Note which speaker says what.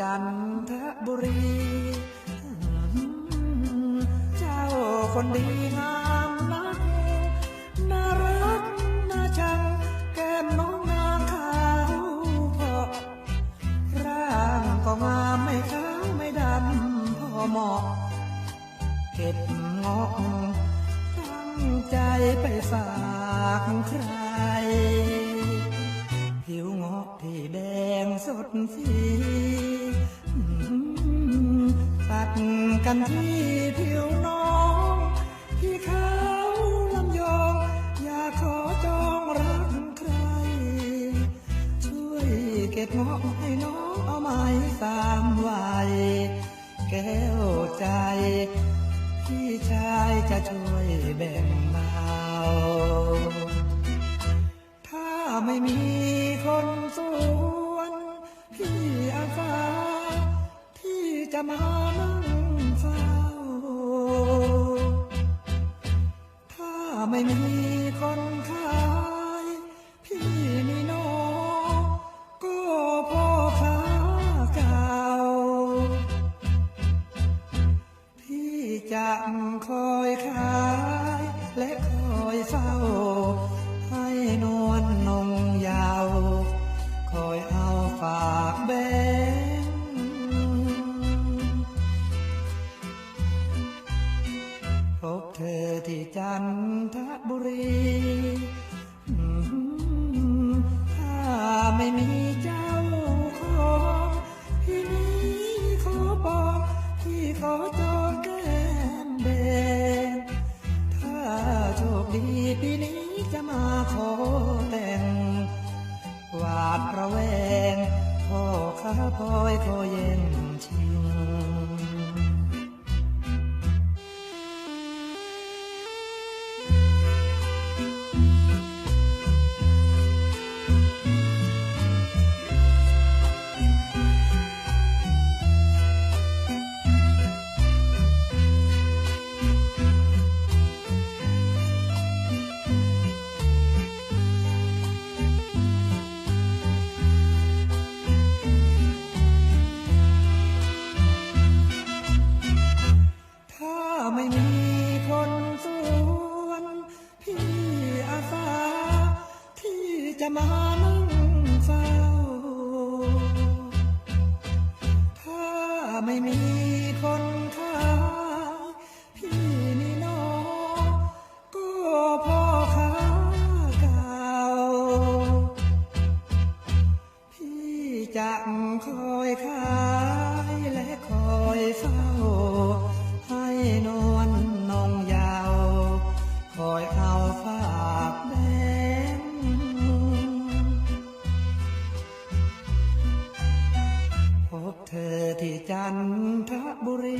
Speaker 1: จันทบุรี เจ้าคนดีงามนักน่ารักน่าชังแก้มน้องนางขาวพราะร่างก็งามไม่ขาวไม่ดำพอเหมาะเก็บงอกตั้งใจไปฝากใครผิวงอกที่แดงสดสี กันที่ผิวน้องที่เขาลำยองอยากขอจองรักใคร ช่วยเก็บงอกให้น้องเอาไม้ตามวัยแก้วใจพี่ชายจะช่วยแบ่งเบาถ้าไม่มีคนสวน พี่อาสาที่จะมา คนขายพี่นี่น้องก็พ่อค้าเก่าพี่จะคอยขาย อที่จันทบุรีถ้าไม่มีเจ้าของพี่นี้ขอบอกพี่ขอจองแก้มแดงถ้าโชคดีปีนี้จะมาขอแต่งหวาดระแวงพ่อข้าพลอยขอเย็น จะมานั่งเฝ้า ถ้าไม่มีคนขายพี่นี่นอก็พ่อค้าเก่า พี่จะคอยขายและคอยเฝ้าให้นวลน ที่จันทบุรี